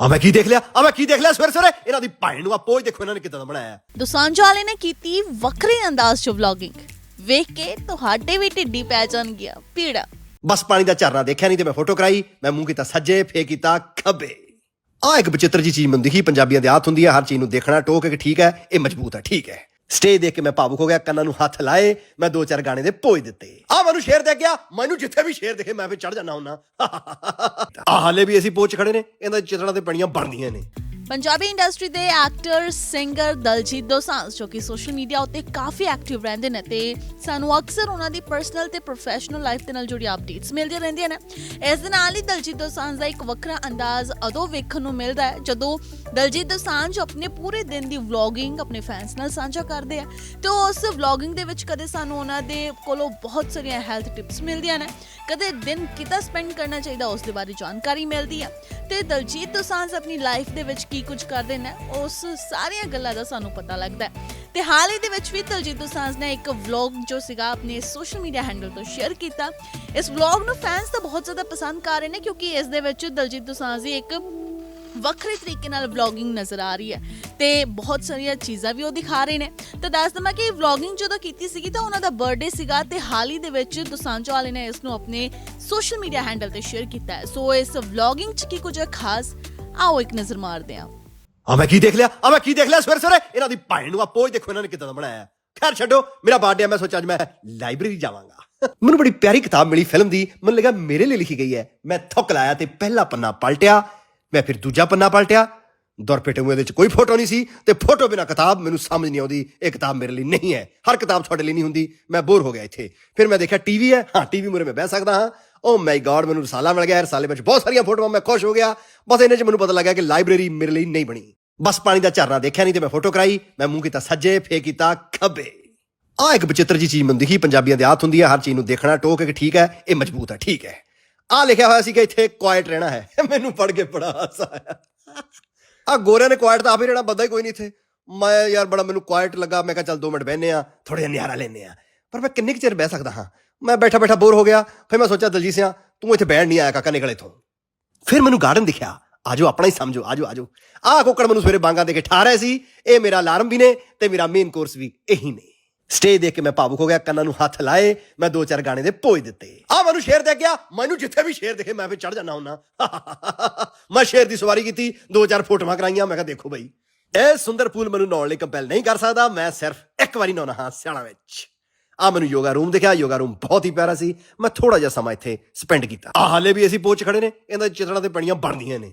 ਆ ਮੈਂ ਕੀ ਦੇਖ ਲਿਆ? ਆ ਮੈਂ ਕੀ ਦੇਖ ਲਿਆ ਸਵੇਰੇ ਸਵੇਰੇ? ਇਹਨਾਂ ਦੀ ਭੈਣ ਨੂੰ ਆ ਪੋਜ ਦੇਖੋ ਇਹਨਾਂ ਨੇ ਕਿਦਾਂ ਦਾ ਬਣਾਇਆ। ਦੁਸਾਂਝ ਵਾਲੇ ਨੇ ਕੀਤੀ ਵੱਖਰੇ ਅੰਦਾਜ਼ 'ਚ ਵਲੌਗਿੰਗ ਵੇਖ ਕੇ ਤੁਹਾਡੇ ਵੀ ਢਿੱਡੀ ਪੈ ਜਾਣਗੀਆਂ ਪੀੜਾ ਬਸ ਪਾਣੀ ਦਾ ਝਰਨਾ ਦੇਖਿਆ ਨਹੀਂ ਤੇ ਮੈਂ ਫੋਟੋ ਕਰਾਈ ਮੈਂ ਮੂੰਹ ਕੀਤਾ ਸੱਜੇ ਫੇ ਕੀਤਾ ਖੱਬੇ। ਆ ਇੱਕ ਬਚਿੱਤਰ ਜੀ ਚੀਜ਼ ਮੈਨੂੰ ਦਿਖੀ ਪੰਜਾਬੀਆਂ ਦੇ ਆਦਤ ਹੁੰਦੀ ਹੈ ਹਰ ਚੀਜ਼ ਨੂੰ ਦੇਖਣਾ ਟੋਕ ਕੇ ਠੀਕ ਹੈ ਇਹ ਮਜ਼ਬੂਤ ਹੈ ਠੀਕ ਹੈ। ਸਟੇਜ ਦੇਖ ਕੇ ਮੈਂ ਭਾਵੁਕ ਹੋ ਗਿਆ, ਕੰਨਾਂ ਨੂੰ ਹੱਥ ਲਾਏ, ਮੈਂ ਦੋ ਚਾਰ ਗਾਣੇ ਦੇ ਭੋਜ ਦਿੱਤੇ। ਆ ਮੈਨੂੰ ਸ਼ੇਰ ਦੇ ਗਿਆ, ਮੈਨੂੰ ਜਿੱਥੇ ਵੀ ਸ਼ੇਰ ਦਿਖੇ ਮੈਂ ਵੀ ਚੜ ਜਾਣਾ ਹੁੰਨਾ ਆ ਹਾਲੇ ਵੀ ਅਸੀਂ ਪੋਚ ਖੜੇ ਨੇ ਇਹਨਾਂ ਦੀ ਚਿਤੜਾਂ ਤੇ ਬਣੀਆਂ ਬਣਦੀਆਂ ਨੇ। ਪੰਜਾਬੀ ਇੰਡਸਟਰੀ ਦੇ ਐਕਟਰ ਸਿੰਗਰ ਦਲਜੀਤ ਦੋਸਾਂਝ, ਜੋ ਕਿ ਸੋਸ਼ਲ ਮੀਡੀਆ ਉੱਤੇ ਕਾਫੀ ਐਕਟਿਵ ਰਹਿੰਦੇ ਨੇ ਤੇ ਸਾਨੂੰ ਅਕਸਰ ਉਹਨਾਂ ਦੀ ਪਰਸਨਲ ਤੇ ਪ੍ਰੋਫੈਸ਼ਨਲ ਲਾਈਫ ਦੇ ਨਾਲ ਜੁੜੀ ਅਪਡੇਟਸ ਮਿਲਦੀਆਂ ਰਹਿੰਦੀਆਂ ਨੇ। ਇਸ ਦੇ ਨਾਲ ਹੀ ਦਲਜੀਤ ਦੋਸਾਂਝ ਦਾ ਇੱਕ ਵੱਖਰਾ ਅੰਦਾਜ਼ ਉਦੋਂ ਵੇਖਣ ਨੂੰ ਮਿਲਦਾ ਹੈ, ਜਦੋਂ ਦਲਜੀਤ ਦੋਸਾਂਝ ਆਪਣੇ ਪੂਰੇ ਦਿਨ ਦੀ ਵਲੌਗਿੰਗ ਆਪਣੇ ਫੈਨਸ ਨਾਲ ਸਾਂਝਾ ਕਰਦੇ ਆ ਤੇ ਉਸ ਵਲੌਗਿੰਗ ਦੇ ਵਿੱਚ ਕਦੇ ਸਾਨੂੰ ਉਹਨਾਂ ਦੇ ਕੋਲੋਂ ਬਹੁਤ ਸਾਰੀਆਂ ਹੈਲਥ ਟਿਪਸ ਮਿਲਦੀਆਂ ਨੇ, ਕਦੇ ਦਿਨ ਕਿੱਦਾਂ ਸਪੈਂਡ ਕਰਨਾ ਚਾਹੀਦਾ ਉਸ ਦੇ ਬਾਰੇ ਜਾਣਕਾਰੀ ਮਿਲਦੀ ਹੈ ਤੇ ਦਲਜੀਤ ਦੋਸਾਂਝ ਆਪਣੀ ਲਾਈਫ ਦੇ ਵਿੱਚ ਕੀ ਕੁਝ ਕਰਦੇ ਨੇ, ਉਸ ਸਾਰੀਆਂ ਗੱਲਾਂ ਦਾ ਸਾਨੂੰ ਪਤਾ ਲੱਗਦਾ ਤੇ ਹਾਲ ਹੀ ਦੇ ਵਿੱਚ ਵੀ ਦਲਜੀਤ ਦੋਸਾਂਝ ਨੇ ਇੱਕ ਵਲੌਗ ਜੋ ਸੀਗਾ ਆਪਣੇ ਸੋਸ਼ਲ ਮੀਡੀਆ ਹੈਂਡਲ ਤੋਂ ਸ਼ੇਅਰ ਕੀਤਾ। ਇਸ ਵਲੌਗ ਨੂੰ ਫੈਨਸ ਤਾਂ ਬਹੁਤ ਜ਼ਿਆਦਾ ਪਸੰਦ ਕਰ ਰਹੇ ਨੇ, ਕਿਉਂਕਿ ਇਸ ਦੇ ਵਿੱਚ ਦਲਜੀਤ ਦੋਸਾਂਝ ਦੀ ਇੱਕ ਵੱਖਰੇ ਤਰੀਕੇ ਨਾਲ ਵਲੌਗਿੰਗ ਨਜ਼ਰ ਆ ਰਹੀ ਹੈ। ਤੇ ਬਹੁਤ ਸਾਰੀਆਂ ਚੀਜ਼ਾਂ ਵੀ ਉਹ ਦਿਖਾ ਰਹੇ ਨੇ। ਤਾਂ ਦੱਸ ਦਵਾਂ ਕਿ ਵਲੌਗਿੰਗ ਜਦੋਂ ਕੀਤੀ ਸੀਗੀ ਤਾਂ ਉਹਨਾਂ ਦਾ ਬਰਥਡੇ ਸੀਗਾ ਤੇ ਹਾਲ ਹੀ ਦੇ ਵਿੱਚ ਦੁਸਾਂਝੋ ਵਾਲੇ ਨੇ ਇਸ ਨੂੰ ਆਪਣੇ ਸੋਸ਼ਲ ਮੀਡੀਆ ਹੈਂਡਲ ਤੇ ਸ਼ੇਅਰ ਕੀਤਾ ਸੋ ਇਸ ਵਲੌਗਿੰਗ 'ਚ ਕੀ ਕੁਝ ਹੈ ਖਾਸ ਆਓ ਇੱਕ ਨਜ਼ਰ ਮਾਰਦੇ ਹਾਂ ਆ ਮੈਂ ਕੀ ਦੇਖ ਲਿਆ? ਆ ਮੈਂ ਕੀ ਦੇਖ ਲਿਆ? ਸਵੇਰੇ ਸਵੇਰੇ ਇਹਨਾਂ ਦੀ ਭੈਣ ਨੂੰ ਆ ਪੋਜ ਦੇਖੋ, ਇਹਨਾਂ ਨੇ ਕਿਦਾਂ ਦਾ ਬਣਾਇਆ। ਖੈਰ ਛੱਡੋ, ਮੇਰਾ ਬਰਥਡੇ ਮੈਂ ਸੋਚਿਆ ਅੱਜ ਮੈਂ ਲਾਇਬ੍ਰੇਰੀ ਜਾਵਾਂਗਾ। ਮੈਨੂੰ ਬੜੀ ਪਿਆਰੀ ਕਿਤਾਬ ਮਿਲੀ ਫਿਲਮ ਦੀ। ਮੈਨੂੰ ਲੱਗਾ ਮੇਰੇ ਲਈ ਲਿਖੀ ਗਈ ਹੈ। ਮੈਂ ਥੁੱਕ ਲਾਇਆ ਤੇ ਪਹਿਲਾ ਪੰਨਾ ਪਲਟਿਆ। ਮੈਂ ਫਿਰ ਦੂਜਾ ਪੰਨਾ ਪਲਟਿਆ। ਦੁਰਪੇਟੇ ਮੂੰਹ ਦੇ ਵਿੱਚ ਕੋਈ ਫੋਟੋ ਨਹੀਂ ਸੀ ਤੇ ਫੋਟੋ ਬਿਨਾ ਕਿਤਾਬ ਮੈਨੂੰ ਸਮਝ ਨਹੀਂ ਆਉਂਦੀ, ਇਹ ਕਿਤਾਬ ਮੇਰੇ ਲਈ ਨਹੀਂ ਹੈ। ਹਰ ਕਿਤਾਬ ਤੁਹਾਡੇ ਲਈ ਨਹੀਂ ਹੁੰਦੀ। ਮੈਂ ਬੋਰ ਹੋ ਗਿਆ ਇੱਥੇ। ਫਿਰ ਮੈਂ ਦੇਖਿਆ ਟੀਵੀ ਹੈ। ਹਾਂ ਟੀਵੀ ਮੂਰੇ ਮੈਂ ਬਹਿ ਸਕਦਾ ਹਾਂ। ਓ ਮਾਈ ਗॉड ਮੈਨੂੰ ਰਸਾਲਾ ਮਿਲ ਗਿਆ ਰਸਾਲੇ ਵਿੱਚ ਬਹੁਤ ਸਾਰੀਆਂ ਫੋਟੋਆਂ, ਮੈਂ ਖੁਸ਼ ਹੋ ਗਿਆ। ਬਸ ਇਹਨੇ ਚ ਮੈਨੂੰ ਪਤਾ ਲੱਗਾ ਕਿ ਲਾਇਬ੍ਰੇਰੀ ਮੇਰੇ ਲਈ ਨਹੀਂ ਬਣੀ। ਬਸ ਪਾਣੀ ਦਾ ਝਰਨਾ ਦੇਖਿਆ ਨਹੀਂ ਤੇ ਮੈਂ ਫੋਟੋ ਕਰਾਈ, ਮੈਂ ਮੂੰਹ ਕੀਤਾ ਸੱਜੇ ਫੇ ਕੀਤਾ ਖੱਬੇ। ਆ ਇੱਕ ਬਚਿੱਤਰ ਜੀ ਚੀਜ਼ ਮੈਨੂੰ ਦਿਖੀ, ਪੰਜਾਬੀਆਂ ਦੀ ਆਦਤ ਹੁੰਦੀ ਹੈ ਹਰ ਚੀਜ਼ ਨੂੰ ਦੇਖਣਾ, ਟੋਕ ਕੇ ਠੀਕ ਹੈ, ਇਹ ਮਜ਼ਬੂਤ ਹੈ, ਠੀਕ ਹੈ। ਆ ਲਿਖਿਆ ਹੋਇਆ ਸੀ ਕਿ ਇੱਥੇ ਕੁਆਇਟ ਰਹਿਣਾ ਹੈ। ਮੈਨੂੰ ਪੜ੍ਹ ਕੇ ਬੜਾ ਹਾਸਾ ਆਇਆ। ਆ ਗੋਰਿਆਂ ਨੇ ਕੁਆਇਟ ਤਾਂ ਆਪੇ ਰਹਿਣਾ, ਬੰਦਾ ਹੀ ਕੋਈ ਨਹੀਂ ਇੱਥੇ। ਮੈਂ ਯਾਰ ਬੜਾ ਮੈਨੂੰ ਕੁਆਇਟ ਲੱਗਾ, ਮੈਂ ਕਿਹਾ ਚੱਲ 2 ਮਿੰਟ ਬਹਿਨੇ ਆ ਥੋੜਾ ਜਿਹਾ ਨਿਆਰਾ ਲੈਨੇ ਆ। ਪਰ ਮੈਂ ਕਿੰਨੇ ਕੁ ਚਿਰ ਬਹਿ ਸਕਦਾ ਹਾਂ? ਮੈਂ ਬੈਠਾ ਬੈਠਾ ਬੋਰ ਹੋ ਗਿਆ, ਫਿਰ ਮੈਂ ਸੋਚਿਆ, ਦਲਜੀਤ ਸਿਆ, ਤੂੰ ਇੱਥੇ ਬਹਿਣ ਨਹੀਂ ਆਇਆ ਕਾਕਾ ਨਿਕਲ ਇੱਥੋਂ। ਫਿਰ ਮੈਨੂੰ ਗਾਰਡਨ ਦਿਖਿਆ। ਆਜੋ ਆਪਣਾ ਹੀ ਸਮਝੋ ਆਜੋ ਆਜੋ ਆਹ ਕੁੱਕੜ ਮੈਨੂੰ ਸਵੇਰੇ ਬਾਂਗਾ ਦੇ ਕੇ ਠਾ ਰਹੇ ਸੀ। ਇਹ ਮੇਰਾ ਅਲਾਰਮ ਵੀ ਨੇ ਤੇ ਮੇਰਾ ਮੇਨ ਕੋਰਸ ਵੀ ਇਹੀ ਨੇ। ਸਟੇਜ ਦੇਖ ਕੇ ਮੈਂ ਭਾਵੁਕ ਹੋ ਗਿਆ, ਕੰਨਾਂ ਨੂੰ ਹੱਥ ਲਾਏ, ਮੈਂ ਦੋ ਚਾਰ ਗਾਣੇ ਦੇ ਭੋਜ ਦਿੱਤੇ। ਆ ਮੈਨੂੰ ਸ਼ੇਰ ਦੇ ਗਿਆ, ਮੈਨੂੰ ਜਿੱਥੇ ਵੀ ਸ਼ੇਰ ਦਿਖੇ, ਮੈਂ ਵੀ ਚੜ ਜਾਣਾ ਹੁੰਨਾ। ਮੈਂ ਸ਼ੇਰ ਦੀ ਸਵਾਰੀ ਕੀਤੀ, ਦੋ ਚਾਰ ਫੋਟੋਆਂ ਕਰਾਈਆਂ, ਮੈਂ ਕਿਹਾ, ਦੇਖੋ ਬਈ, ਇਹ ਸੁੰਦਰ ਪੂਲ ਮੈਨੂੰ ਨਹਾਉਣ ਲਈ ਕੰਪੈਲ ਨਹੀਂ ਕਰ ਸਕਦਾ, ਮੈਂ ਸਿਰਫ ਇੱਕ ਵਾਰੀ ਨਹਾਉਣਾ ਹਾਂ ਸਿਆਣਾ ਵਿੱਚ। ਆ ਮੈਨੂੰ ਯੋਗਾ ਰੂਮ ਦਿਖਿਆ, ਯੋਗਾ ਰੂਮ ਬਹੁਤ ਹੀ ਪਿਆਰਾ ਸੀ। ਮੈਂ ਥੋੜਾ ਜਿਹਾ ਸਮਾਂ ਇੱਥੇ ਸਪੈਂਡ ਕੀਤਾ। ਆ ਹਾਲੇ ਵੀ ਅਸੀਂ ਪੋਚ ਖੜੇ ਨੇ। ਇਹਨਾਂ ਦੀ ਚਿਤੜਾਂ ਤੇ ਬਣੀਆਂ ਬਣਦੀਆਂ ਨੇ।